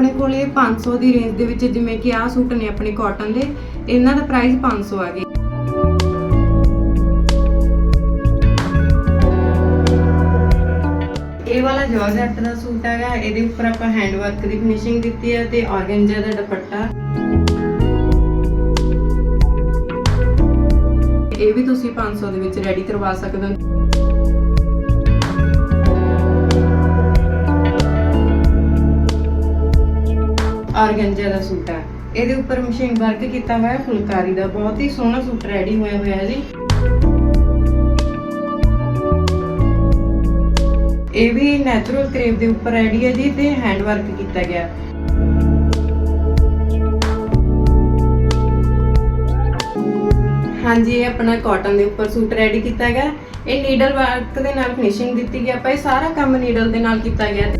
ਆਪਣੇ ਕੋਲੇ 500 ਦੀ ਰੇਂਜ ਦੇ ਵਿੱਚ ਜਿਵੇਂ ਕਿ ਆਹ ਸੂਟ ਨੇ ਆਪਣੇ ਕਾਟਨ ਦੇ ਇਹਨਾਂ ਦਾ ਪ੍ਰਾਈਸ 500 ਆ ਗਿਆ ਇਹ ਵਾਲਾ ਜਾਰਜਟ ਦਾ ਸੂਟ ਹੈਗਾ ਇਹਦੇ ਉੱਪਰ ਆਪਾਂ ਹੈਂਡ ਵਰਕ ਦੀ ਫਿਨਿਸ਼ਿੰਗ ਦਿੱਤੀ ਹੈ ਤੇ ਆਰਗੈਂਜਾ ਦਾ ਦੁਪੱਟਾ। ਇਹ ਵੀ ਤੁਸੀਂ 500 ਦੇ ਵਿੱਚ ਰੈਡੀ ਕਰਵਾ ਸਕਦੇ ਹੋ। ਆਰਗੈਂਜਾ ਦਾ ਸੂਟ ਹੈ ਇਹਦੇ ਉੱਪਰ ਮਸ਼ੀਨ ਵਰਕ ਕੀਤਾ ਹੋਇਆ, ਫੁਲਕਾਰੀ ਦਾ। ਬਹੁਤ ਹੀ ਸੋਹਣਾ ਸੂਟ ਰੈਡੀ ਹੋਇਆ ਹੋਇਆ ਹੈ ਜੀ। ਇਹ ਵੀ ਨੈਚੁਰਲ ਕਰੇਵ ਦੇ ਉੱਪਰ ਰੈਡੀ ਹੈ ਜੀ ਤੇ ਹੈਂਡ ਵਰਕ ਕੀਤਾ ਗਿਆ। ਹਾਂਜੀ, ਇਹ ਆਪਣਾ ਕਾਟਨ ਦੇ ਉੱਪਰ ਸੂਟ ਰੈਡੀ ਕੀਤਾ ਗਿਆ। ਇਹ ਨੀਡਲ ਵਰਕ ਦੇ ਨਾਲ ਫਿਨਿਸ਼ਿੰਗ ਦਿੱਤੀ ਗਈ। ਆਪਾਂ ਸਾਰਾ ਕੰਮ ਨੀਡਲ ਦੇ ਨਾਲ ਕੀਤਾ ਗਿਆ।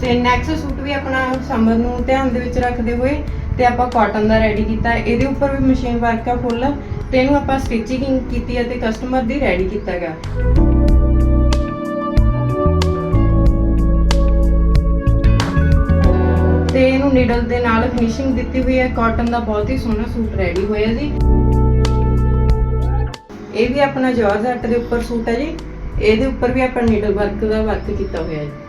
ਤੇ ਨੈਕਸਟ ਸੂਟ ਵੀ ਆਪਣਾ ਸਮਰ ਨੂੰ ਧਿਆਨ ਦੇ ਵਿੱਚ ਰੱਖਦੇ ਹੋਏ ਤੇ ਆਪਾਂ ਕਾਟਨ ਦਾ ਰੈਡੀ ਕੀਤਾ। ਇਹਦੇ ਉੱਪਰ ਵੀ ਮਸ਼ੀਨ ਵਰਕ ਆ ਫੁੱਲ ਤੇ ਇਹਨੂੰ ਆਪਾਂ ਸਟਿਚਿੰਗ ਕੀਤੀ ਹੈ ਕਸਟਮਰ ਦੀ ਰੈਡੀ ਕੀਤਾ ਤੇ ਇਹਨੂੰ ਨੀਡਲ ਦੇ ਨਾਲ ਫਿਨਿਸ਼ਿੰਗ ਦਿੱਤੀ ਹੋਈ ਹੈ। ਕਾਟਨ ਦਾ ਬਹੁਤ ਹੀ ਸੋਹਣਾ ਸੂਟ ਰੈਡੀ ਹੋਇਆ ਜੀ। ਇਹ ਵੀ ਆਪਣਾ ਜਾਰਜਟ ਦੇ ਉੱਪਰ ਸੂਟ ਹੈ ਜੀ। ਇਹਦੇ ਉੱਪਰ ਵੀ ਆਪਾਂ ਨੀਡਲ ਵਰਕ ਦਾ ਵਰਕ ਕੀਤਾ ਹੋਇਆ ਹੈ